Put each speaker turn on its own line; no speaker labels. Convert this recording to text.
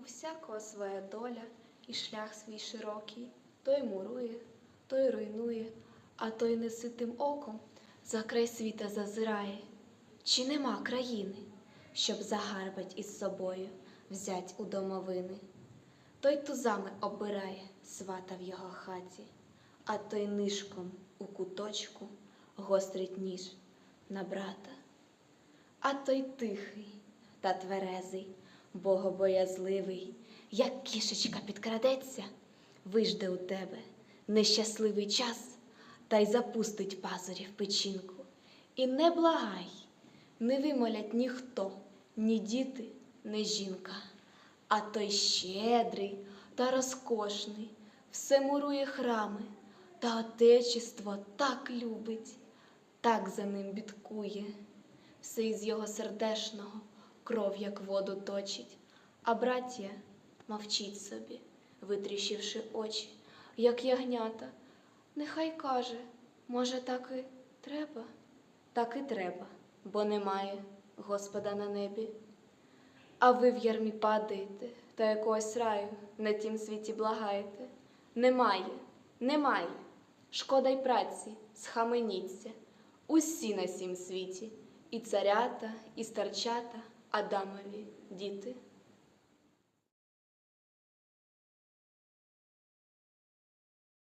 У всякого своя доля і шлях свій широкий, той мурує, той руйнує, а той неситим оком за край світа зазирає. Чи нема країни, щоб загарбать із собою взять у домовини? Той тузами обирає свата в його хаті, а той нишком у куточку гострить ніж на брата. А той тихий та тверезий, богобоязливий, як кішечка підкрадеться, вижде у тебе нещасливий час та й запустить пазурі в печінку. І не благай, не вимолять ніхто, ні діти, ні жінка. А той щедрий та розкошний, все мурує храми, та отечество так любить, так за ним бідкує, все із його сердешного кров, як воду точить, а браття мовчить собі, витріщивши очі, як ягнята. Нехай каже, може, так і треба? Так і треба, бо немає Господа на небі. А ви в ярмі падаєте та якогось раю на тім світі благаєте. Немає, немає. Шкода й праці, схаменіться. Усі на сім світі, і царята, і старчата, Адамові діти.